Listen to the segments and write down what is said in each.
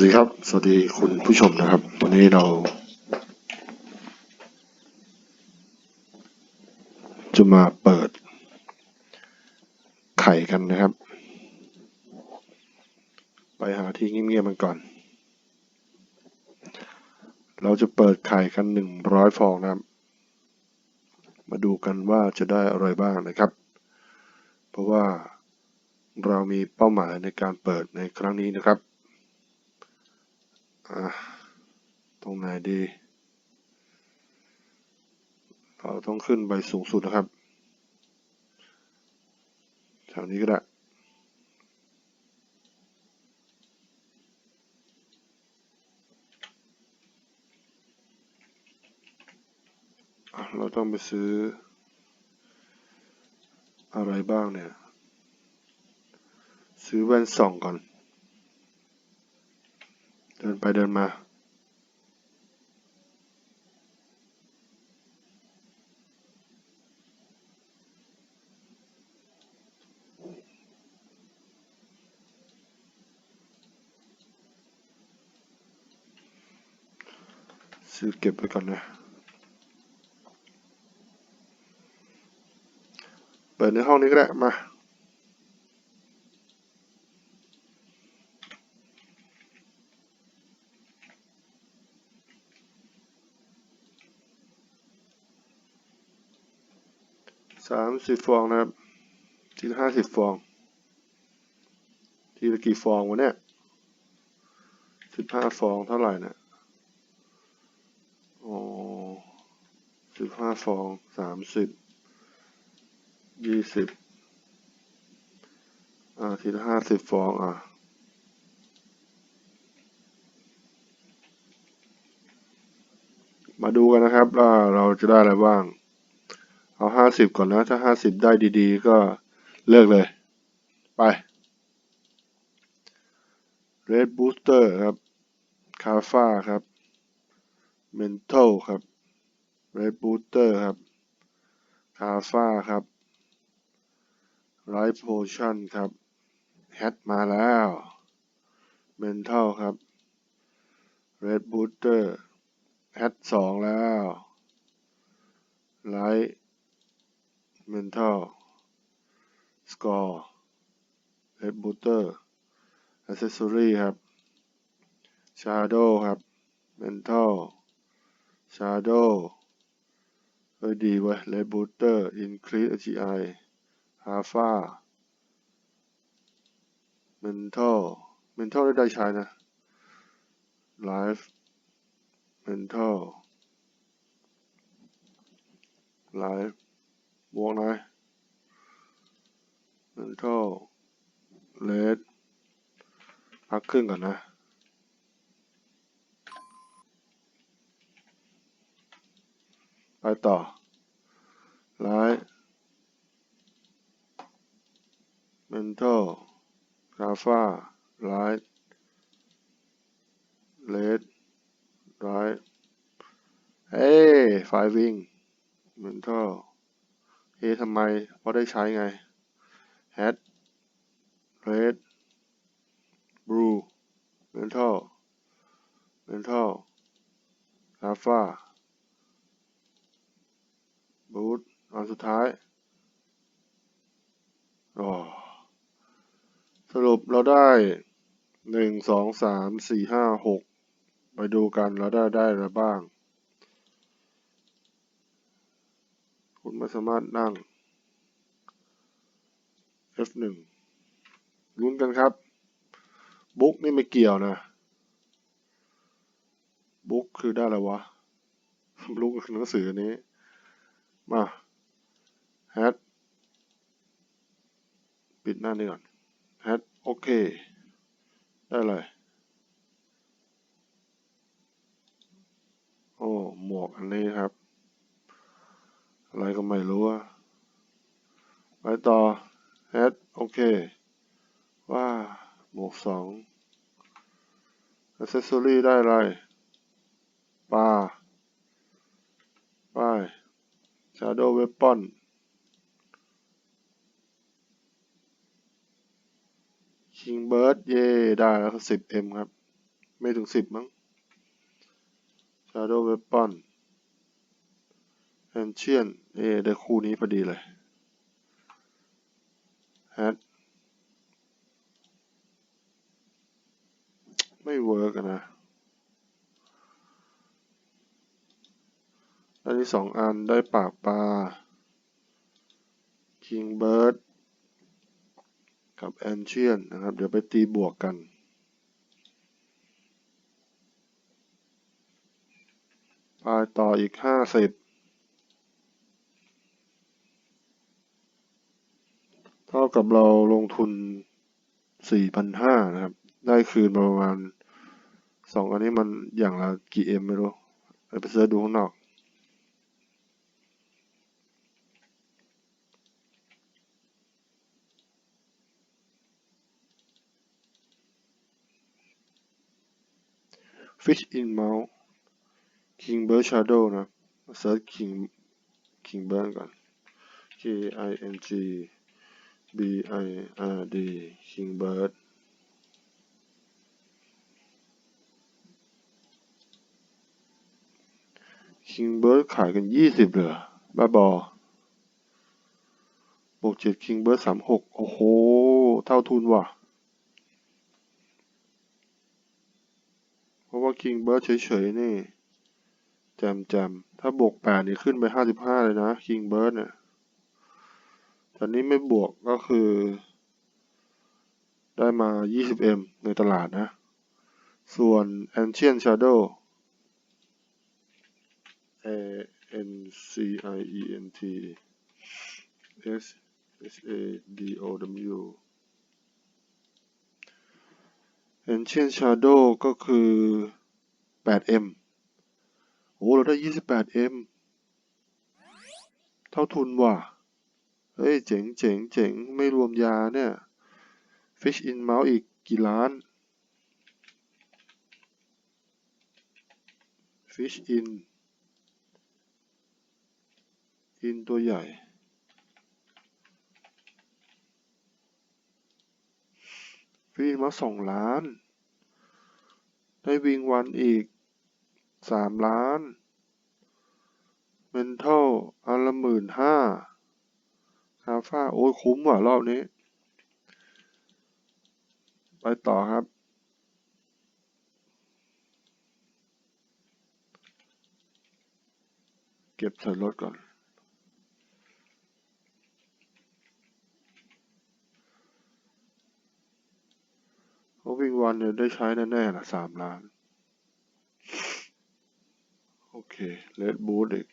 วัสดีครับ สวัสดีคุณผู้ชมนะครับ วันนี้เรา จะมาเปิด ไข่กันนะครับ ไปหาที่เงียบๆมันก่อน เราจะเปิดไข่กันหนึ่งร้อยฟองนะครับ มาดูกันว่าจะได้อะไรบ้างนะครับ เพราะว่าเรามีเป้าหมายในการเปิดในครั้งนี้นะครับ ตรงไหนดี เราต้องขึ้นไปสูงสุดนะครับแถวนี้ก็ได้เราต้องไปซื้อ อะไรบ้างเนี่ย ซื้อแว่นส่องก่อน ไปเดินมา ซื้อเก็บไว้ก่อนนะเปิดในห้องนี้ก็ได้มา สิบฟองนะครับ ทีละห้าสิบฟอง ทีละกี่ฟองวะเนี่ยสิบห้าฟองเท่าไหร่นะโอ้สิบห้าฟองสามสิบยี่สิบอ่าทีละห้าสิบฟองอะมาดูกันนะครับว่าเราจะได้อะไรบ้าง เอาห้าสิบก่อนนะ ถ้าห้าสิบได้ดีๆ ก็เลิกเลย ไป Red Booster ครับคาฟ้าครับ Mental ครับ Red Booster ครับคาฟ้าครับ Light Potion ครับ Hat มาแล้ว Mental ครับ Red Booster Hat สองแล้ว Light mental score red booster accessory ครับ shadow ครับ mental shadow เฮ้ยดีเว้ย red booster increase AGI alpha mental mental ได้ได้ใช้นะ life mental life วงไหน่อย mental rate พักครึ่งก่อนนะไปต่อร้าย mental ซาฟาร้ายเลดร้ายเอ้ไฟวิ่ง mental เฮ้ทำไมเพราะได้ใช้ไง hat red blue mental mental alpha boot อันสุดท้ายสรุปเราได้หนึ่งสองสามสี่ห้าหกไปดูกันเราได้ได้อะไรบ้าง คุณไม่สามารถนั่ง F1 ลุ้นกันครับ บุ๊กนี่ไม่เกี่ยวนะ บุ๊กคือได้อะไรวะบุ๊กคือหนังสืออันนี้ มาแฮทปิดหน้านี้ก่อนแฮทโอเค ได้เลยโอ้หมวกอันนี้ครับ อะไรก็ไม่รู้อะไปต่อแฮทโอเค ว่าหมวกสองอ c เซสซอรี่ได้อะไรปลาป้าย Shadow Weapon คิงเบิร์ดเย่ได้แล้วสิบเอ็มครับ ไม่ถึงสิบมั้ง Shadow Weapon Ancient เอะได้คู่นี้พอดีเลย Hat ไม่เวิร์กนะได้ที่สองอันได้ปากปลา King Bird กับ Ancient นนะครับ เดี๋ยวไปตีบวกกันไปต่ออีกห้าสิบ เท่ากับเราลงทุนสี่พันห้านะครับ ได้คืนประมาณสองอันนี้มันอย่างละกี่เอ็มไม่รู้ไปเสิร์ชดูข้างนอก Fish in Mouth King Bird Shadow นะเซิร์ช King King Bird ก่อน K I N G B I R D King Bird คิงเบิร์ดขายกันยี่สิบเหรอบ้าบอบวกเจ็ดคิงเบิร์ดสามหกโอ้โห เท่าทุนว่ะ เพราะว่าคิงเบิร์ดเฉยๆนี่ แจมแจมถ้าบวกแปดนี่ขึ้นไปห้าสิบห้าเลยนะคิงเบิร์ดเนี่ย ตอนนี้ไม่บวกก็คือ ได้มา 20m ในตลาดนะ ส่วน Ancient Shadow A N C I E N T S S A D O W Ancient Shadow ก็คือ 8M โอ้ เราได้ 28M เท่าทุนว่ะ เฮ้ยเจ๋งเจ๋งเจ๋งไม่รวมยาเนี่ย Fish in Mouth อีกกี่ล้าน Fish in in ตัวใหญ่ Fish in Mouth สองล้าน ได้วิงวันอีกสามล้าน Mental อันละหมื่นห้า อัลฟาโอ้ยคุ้มว่ะรอบนี้ ไปต่อครับ เก็บใส่รถก่อนเพราวิ่งวันเนี่ยได้ใช้แน่ๆละสามล้าน โอเคเลดบูทอีก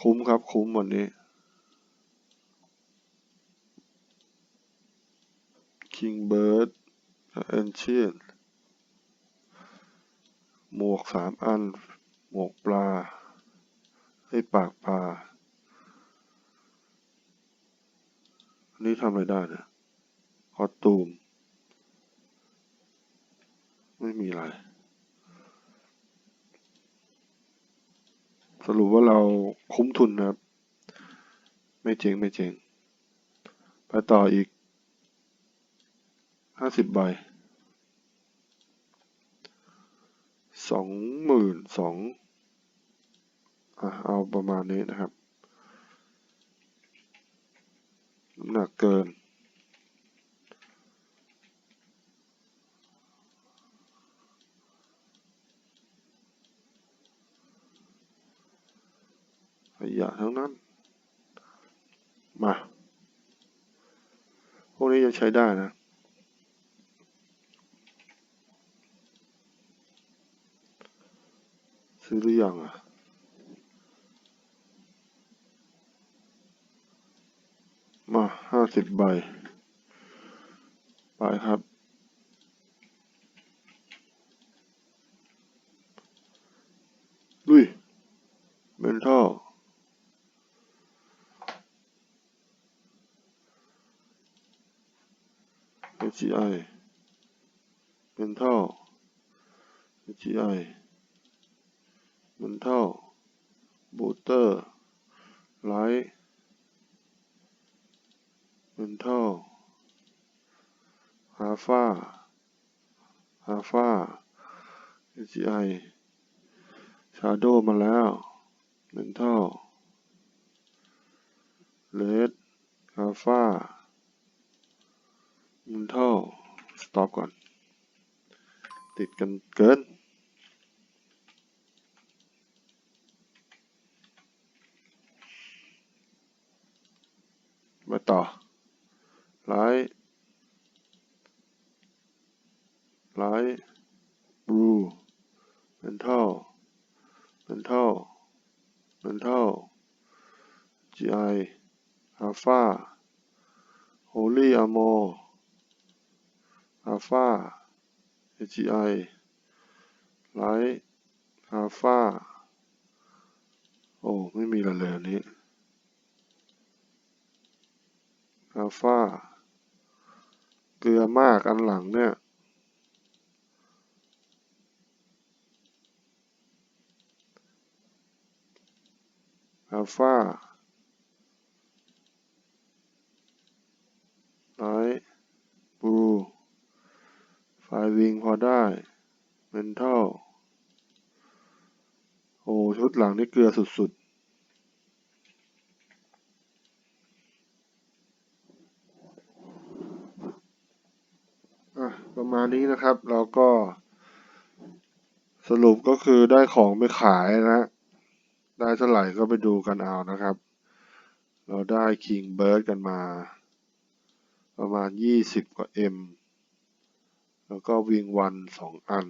คุ้มครับคุ้มวันนี้ King Bird Ancient หมวกสามอัน หมวกปลาให้ปากปลาอันนี้ทำอะไรได้เนี่ยคอตูม ไม่มีอะไร สรุปว่าเราคุ้มทุนนะครับ ไม่เจ๋งไม่เจ๋งไปต่ออีก ห้าสิบใบสองหมื่นสองอะเอาประมาณนี้นะครับ น้ำหนักเกิน ขยะทั้งนั้น มา พวกนี้ยังใช้ได้นะ ซื้อหรือยังอะมาห้าสิบใบ ไปครับ ลุยเมนทัลเอจีไอเมนทัลเอจี ไอมันเท่าบูเตอร์ไลท์มันเท่าฮาฟา alpha AGI shadow มาแล้ว mental red alpha mental stop ก่อน ติดกันเกิน มาต่อ ไลท์ไลท์บลู mental mental mental GI alpha holy amor alpha AGI ไลท์ alpha โอ้ไม่มีอะไรเลยอันนี้อัลฟา เกลือมากอันหลังเนี่ยอัลฟาไลท์บลูไฟวิงพอได้เมนทัลโอ้ชุดหลังนี่เกลือสุดๆ ประมาณนี้นะครับ เราก็ สรุปก็คือได้ของไปขายนะได้เท่าไหร่ก็ไปดูกันเอานะครับ เราได้ King Bird กันมา ประมาณ 20 กว่า M แล้วก็วิงวันสองอัน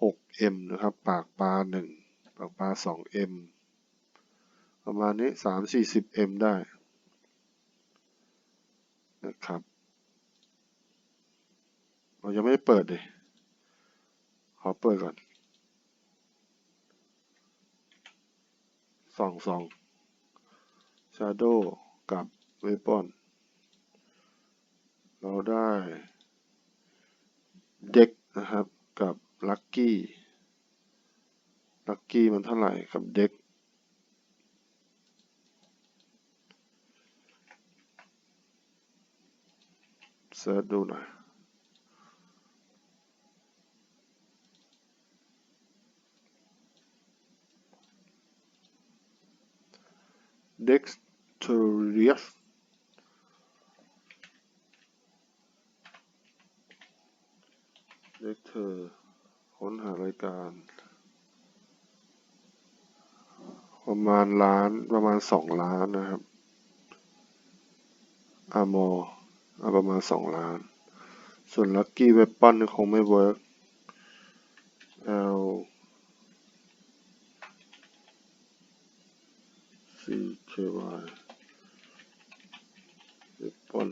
6M นะครับ ปากปลา1 ปากปลา 2M ประมาณนี้ 3-40M ได้ นะครับ เรายังไม่เปิดเลยขอ เปิดก่อนสองสอง Shadow กับ Weapon เราได้เด็กนะครับกับ Lucky Lucky มันเท่าไหร่กับเด็กเสิร์ชดูหน่อย Dexterous เด็กเธอค้นหารายการ ประมาณล้านประมาณสองล้านนะครับอามอเอาประมาณสองล้าน ส่วนลัคกี้เวปอนคงไม่เวิร์ก L C K Y เวปอน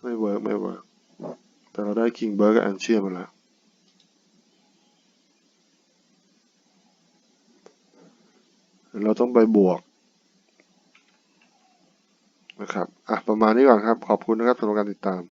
ไม่เวิร์กไม่เวิร์กแต่เราได้คิงเบิร์กกับแอนเชียมาแล้วเราต้องไปบวกนะครับ อะ ประมาณนี้ก่อนครับ ขอบคุณนะครับสำหรับการติดตาม